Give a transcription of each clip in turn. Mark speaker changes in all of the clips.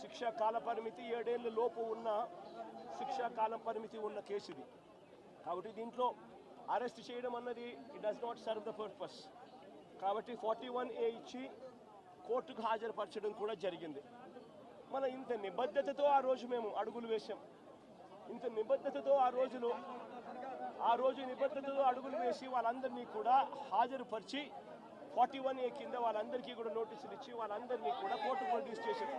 Speaker 1: శిక్ష కాల పరిమితి ఏడేళ్ళ లోపు ఉన్న శిక్ష కాల పరిమితి ఉన్న కేసు ఇది కాబట్టి దీంట్లో అరెస్ట్ చేయడం అన్నది it does not serve the purpose కాబట్టి ఫార్టీ వన్ ఏ ఇచ్చి కోర్టుకు హాజరుపరచడం కూడా జరిగింది. మన ఇంత నిబద్ధతతో ఆ రోజు మేము అడుగులు వేశాం. ఇంత నిబద్ధతతో ఆ రోజులో ఆ రోజు నిబద్ధతతో అడుగులు వేసి వాళ్ళందరినీ కూడా హాజరుపరిచి ఫార్టీ వన్ ఏ కింద వాళ్ళందరికీ కూడా నోటీసులు ఇచ్చి వాళ్ళందరినీ కూడా కోర్టు ప్రొడ్యూస్ చేశారు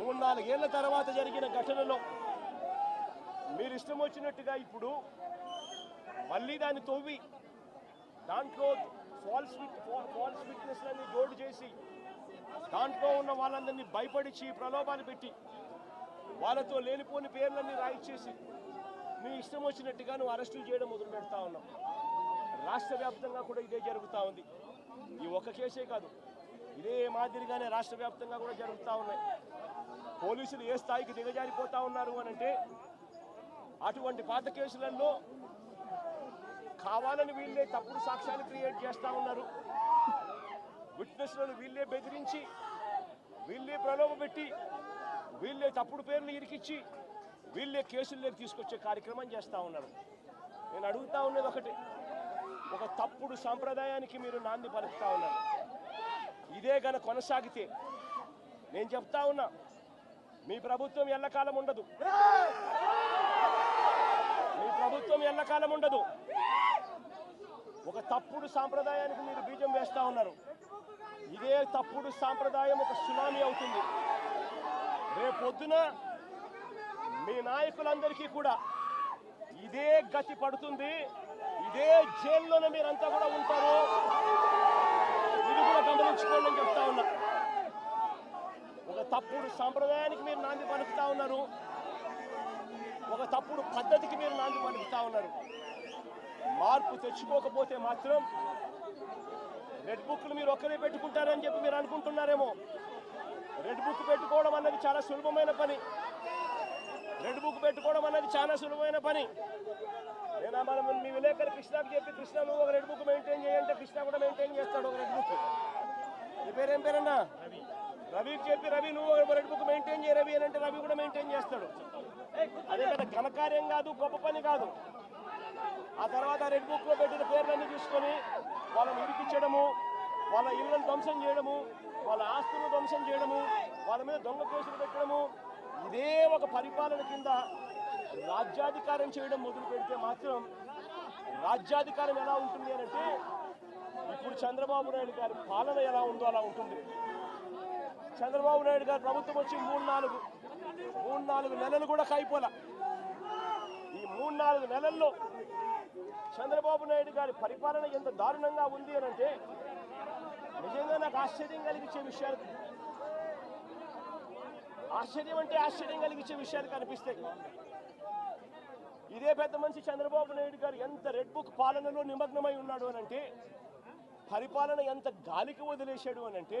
Speaker 1: మూడు నాలుగేళ్ళ తర్వాత జరిగిన ఘటనలో మీరు ఇష్టం వచ్చినట్టుగా ఇప్పుడు మళ్ళీ దాన్ని తవ్వి దాంట్లో ఫాల్స్ ఫాల్స్ విట్నెస్లన్నీ జోడు చేసి దాంట్లో ఉన్న వాళ్ళందరినీ భయపడిచి ప్రలోభాలు పెట్టి వాళ్ళతో లేనిపోని పేర్లన్నీ రాయిచ్చేసి మీ ఇష్టం వచ్చినట్టుగా నువ్వు అరెస్టులు చేయడం మొదలు పెడతా ఉన్నావు. రాష్ట్ర వ్యాప్తంగా కూడా ఇదే జరుగుతూ ఉంది. ఈ ఒక్క కేసే కాదు ఇదే మాదిరిగానే రాష్ట్ర వ్యాప్తంగా కూడా జరుగుతూ ఉన్నాయి. పోలీసులు ఏ స్థాయికి దిగజారిపోతా ఉన్నారు అని అంటే అటువంటి పాత కేసులలో కావాలని వీళ్ళే తప్పుడు సాక్ష్యాలు క్రియేట్ చేస్తూ ఉన్నారు. విట్నెస్లను వీళ్ళే బెదిరించి వీళ్ళే ప్రలోభ పెట్టి వీళ్ళే తప్పుడు పేర్లు ఇరికిచ్చి వీళ్ళే కేసుల్లోకి తీసుకొచ్చే కార్యక్రమం చేస్తూ ఉన్నారు. నేను అడుగుతా ఉన్నది ఒకటి ఒక తప్పుడు సాంప్రదాయానికి మీరు నాంది పలుకుతా ఉన్నారు. ఇదే గన కొనసాగితే నేను చెప్తా ఉన్నా మీ ప్రభుత్వం ఎల్లకాలం ఉండదు. మీ ప్రభుత్వం ఎల్లకాలం ఉండదు. ఒక తప్పుడు సాంప్రదాయానికి మీరు బీజం వేస్తూ ఉన్నారు. ఇదే తప్పుడు సాంప్రదాయం ఒక సునామీ అవుతుంది. రేపొద్దున మీ నాయకులందరికీ కూడా ఇదే గతి పడుతుంది. ఇదే జైల్లోనే మీరంతా కూడా ఉంటారు. ఇది కూడా గమనించుకోండి తెచ్చుకోండి అని చెప్తా ఉన్నా ఒక తప్పుడు సాంప్రదాయానికి మీరు నాంది పలుకుతా ఉన్నారు. ఒక తప్పుడు పద్ధతికి మీరు నాంది పలుకుతా ఉన్నారు. మార్పు తెచ్చుకోకపోతే మాత్రం రెడ్ బుక్లు మీరు ఒక్కరే పెట్టుకుంటారని చెప్పి మీరు అనుకుంటున్నారేమో. రెడ్ బుక్ పెట్టుకోవడం అన్నది చాలా సులభమైన పని. రెడ్ బుక్ పెట్టుకోవడం అన్నది చాలా సులభమైన పని. నేను మనం మీ విలేకరి కృష్ణకి చెప్పి కృష్ణ నువ్వు ఒక రెడ్ బుక్ మెయింటైన్ చేయంటే కృష్ణ కూడా మెయింటైన్ చేస్తాడు ఒక రెడ్ బుక్. నీ పేరేం పేరన్నా? రవికి చెప్పి రవి నువ్వు రెడ్ బుక్ మెయింటైన్ చేయ రవి అని అంటే రవి కూడా మెయింటైన్ చేస్తాడు. అదే కదా ఘనకార్యం కాదు గొప్ప పని కాదు. ఆ తర్వాత రెడ్ బుక్లో పెట్టిన పేర్లన్నీ తీసుకొని వాళ్ళని ఇరికించడము వాళ్ళ ఇళ్ళను ధ్వంసం చేయడము వాళ్ళ ఆస్తులను ధ్వంసం చేయడము వాళ్ళ మీద దొంగ కేసులు పెట్టడము ఇదే ఒక పరిపాలన కింద రాజ్యాధికారం చేయడం మొదలు పెడితే మాత్రం రాజ్యాధికారం ఎలా ఉంటుంది అంటే ఇప్పుడు చంద్రబాబు నాయుడు గారి పాలన ఎలా ఉందో అలా ఉంటుంది. చంద్రబాబు నాయుడు గారు ప్రభుత్వం వచ్చి మూడు నాలుగు మూడు నాలుగు నెలలు కూడా కాయిపోలా. ఈ మూడు నాలుగు నెలల్లో చంద్రబాబు నాయుడు గారి పరిపాలన ఎంత దారుణంగా ఉంది అని అంటే నిజంగా నాకు ఆశ్చర్యం కలిగించే విషయాలు ఆశ్చర్యం అంటే ఆశ్చర్యం కలిగించే విషయాలు కనిపిస్తాయి. ఇదే పెద్ద మనిషి చంద్రబాబు నాయుడు గారు ఎంత రెడ్ బుక్ పాలనలో నిమగ్నమై ఉన్నాడు అని అంటే పరిపాలన ఎంత గాలికి వదిలేశాడు అని అంటే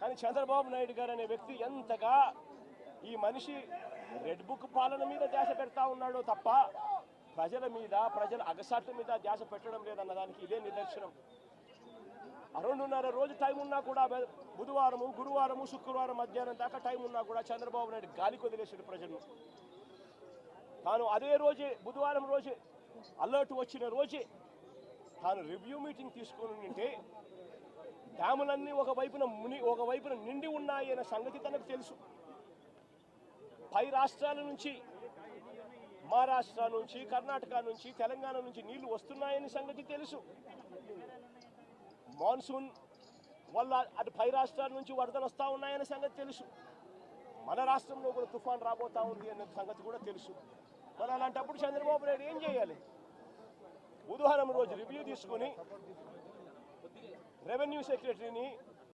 Speaker 1: కానీ చంద్రబాబు నాయుడు గారు అనే వ్యక్తి ఎంతగా ఈ మనిషి రెడ్ బుక్ పాలన మీద ధ్యాస పెడతా ఉన్నాడో తప్ప ప్రజల మీద ప్రజల అగసాట్ల మీద ధ్యాస పెట్టడం లేదన్న దానికి ఇదే నిదర్శనం. రెండున్నర రోజు టైం ఉన్నా కూడా బుధవారము గురువారము శుక్రవారం మధ్యాహ్నం దాకా టైం ఉన్నా కూడా చంద్రబాబు నాయుడు గాలికి వదిలేసాడు ప్రజలను. తాను అదే రోజే బుధవారం రోజు అలర్ట్ వచ్చిన రోజే తాను రివ్యూ మీటింగ్ తీసుకుని ఉంటే డ్యాములన్నీ ఒక వైపున ముని ఒక వైపున నిండి ఉన్నాయి అనే సంగతి తనకు తెలుసు. పై రాష్ట్రాల నుంచి మహారాష్ట్ర నుంచి కర్ణాటక నుంచి తెలంగాణ నుంచి నీళ్ళు వస్తున్నాయని సంగతి తెలుసు. మాన్సూన్ వల్ల అటు పై రాష్ట్రాల నుంచి వరదలు వస్తూ ఉన్నాయనే సంగతి తెలుసు. మన రాష్ట్రంలో కూడా తుఫాన్ రాబోతా ఉంది అనే సంగతి కూడా తెలుసు. మరి అలాంటప్పుడు చంద్రబాబు నాయుడు ఏం చేయాలి? బుధవారం రోజు రివ్యూ తీసుకొని రెవెన్యూ సెక్రటరీని